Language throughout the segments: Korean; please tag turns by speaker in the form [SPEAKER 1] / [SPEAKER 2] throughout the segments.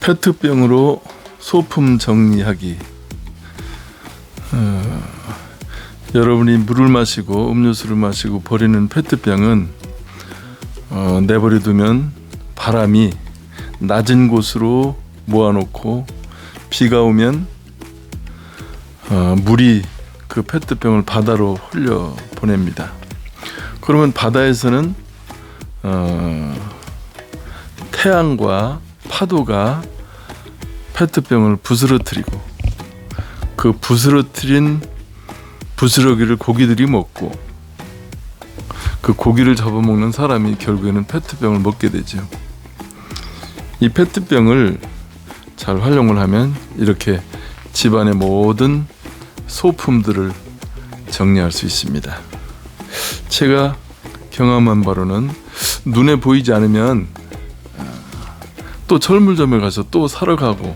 [SPEAKER 1] 페트병으로 소품 정리하기. 어, 여러분이 물을 마시고 음료수를 마시고 버리는 페트병은 어, 내버려 두면 바람이 낮은 곳으로 모아놓고 비가 오면 어, 물이 그 페트병을 바다로 흘려 보냅니다. 그러면 바다에서는 어, 태양과 파도가 페트병을 부스러뜨리고 그 부스러뜨린 부스러기를 고기들이 먹고 그 고기를 잡아먹는 사람이 결국에는 페트병을 먹게 되죠. 이 페트병을 잘 활용을 하면 이렇게 집안의 모든 소품들을 정리할 수 있습니다. 제가 경험한 바로는 눈에 보이지 않으면 아, 또 철물점에 가서 또 사러 가고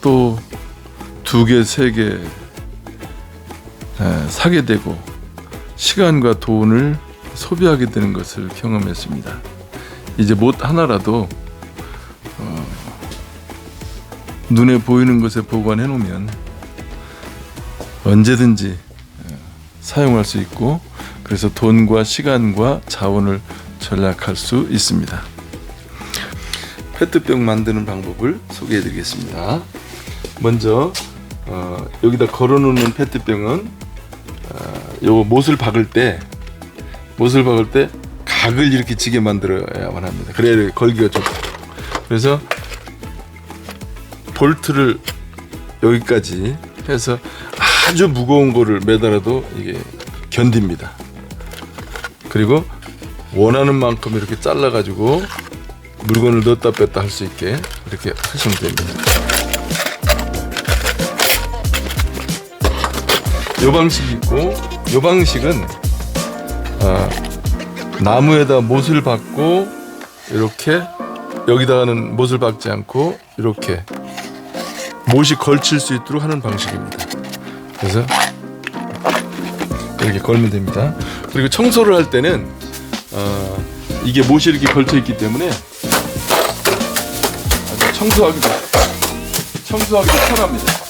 [SPEAKER 1] 또 두 개, 세 개 사게 되고 시간과 돈을 소비하게 되는 것을 경험했습니다. 이제 못 하나라도 어, 눈에 보이는 것에 보관해 놓으면 언제든지 어, 사용할 수 있고 그래서 돈과 시간과 자원을 절약할 수 있습니다. 페트병 만드는 방법을 소개해 드리겠습니다. 먼저 어, 여기다 걸어 놓는 페트병은 어, 요거 못을 박을 때 못을 박을 때 각을 이렇게 지게 만들어야만 합니다. 그래야 걸기가 좋고 그래서 볼트를 여기까지 해서 아주 무거운 거를 매달아도 이게 견딥니다. 그리고 원하는 만큼 이렇게 잘라 가지고 물건을 넣었다 뺐다 할 수 있게 이렇게 하시면 됩니다. 요 방식이 있고 요 방식은 아, 나무에다 못을 박고 이렇게 여기다가는 못을 박지 않고 이렇게 못이 걸칠 수 있도록 하는 방식입니다. 그래서 이렇게 걸면 됩니다. 그리고 청소를 할 때는 어, 이게 못이 이렇게 걸쳐 있기 때문에 청소하기도 청소하기도 편합니다.